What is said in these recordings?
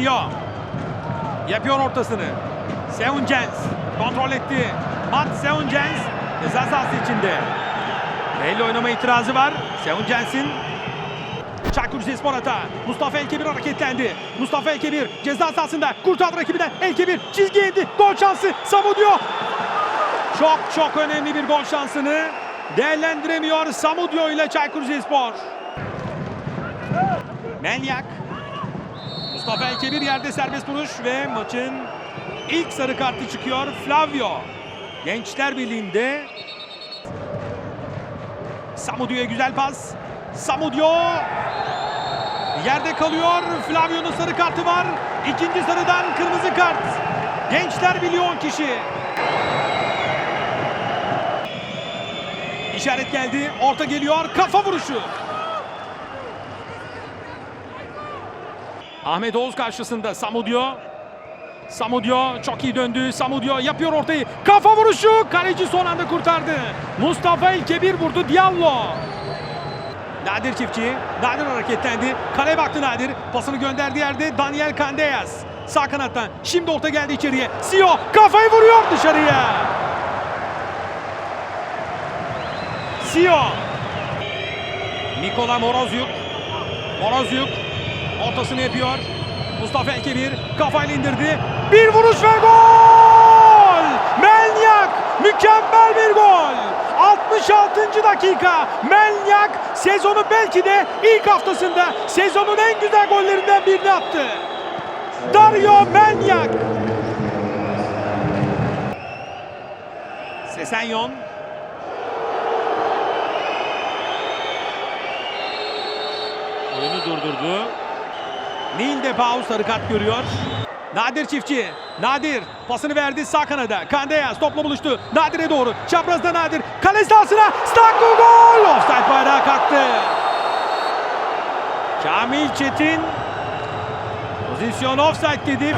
Sio. Yapıyor ortasını. Seunjens kontrol etti. Matt Seunjens ceza sahası içinde. Belli oynama itirazı var. Seunjens'in Çaykur Rizespor hata. Mustafa Elkebir hareketlendi. Mustafa Elkebir ceza sahasında kurtardı rakibinden. Elkebir çizgiye indi. Gol şansı. Samudio. Çok çok önemli bir gol şansını değerlendiremiyor Samudio ile Çaykur Rizespor. Menyak. Mustafa Elkebir yerde serbest vuruş ve maçın ilk sarı kartı çıkıyor Flavio. Gençler Birliği'nde Samudio'ya güzel pas. Samudio yerde kalıyor. Flavio'nun sarı kartı var. İkinci sarıdan kırmızı kart. Gençler Birliği 10 kişi. İşaret geldi. Orta geliyor. Kafa vuruşu. Ahmet Oğuz karşısında Samudio. Samudio çok iyi döndü. Samudio yapıyor ortayı. Kafa vuruşu. Kaleci son anda kurtardı. Mustafa İlkebir vurdu Diallo. Nadir Çiftçi. Nadir hareketlendi. Kaleye baktı Nadir. Pasını gönderdiği yerde Daniel Candeias. Sağ kanattan. Şimdi orta geldi içeriye. Sio kafayı vuruyor dışarıya. Sio. Nikola Morozyuk. Morozyuk ortasını yapıyor. Mustafa Elkebir kafayla indirdi. Bir vuruş ve gol! Melnyak mükemmel bir gol. 66. dakika Melnyak sezonu belki de ilk haftasında sezonun en güzel gollerinden birini attı. Dario Melnyak. Sesenyon Oyunu durdurdu. Nilde Pau sarı kart görüyor. Nadir Çiftçi. Nadir pasını verdi sağ kanada. Kandeyaz topla buluştu. Nadir'e doğru. Çaprazda Nadir. Kale sahasına. Stanko gol. Offside bayrağı kalktı. Kamil Çetin. Pozisyon offside dedi.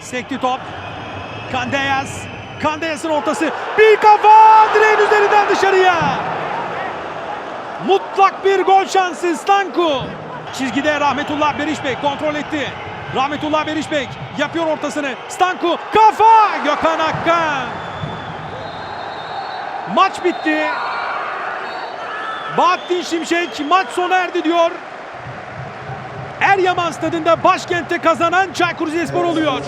Sekti top. Kandeyaz. Kandeyaz'ın ortası. Bir kafa direğin üzerinden dışarıya. Mutlak bir gol şansı Stanku. Çizgide Rahmetullah Berişbek kontrol etti. Rahmetullah Berişbek yapıyor ortasını. Stanku kafa Gökhan Akkan. Maç bitti. Bahattin Şimşek maç sona erdi diyor. Eryaman stadında başkentte kazanan Çaykur Rizespor oluyor.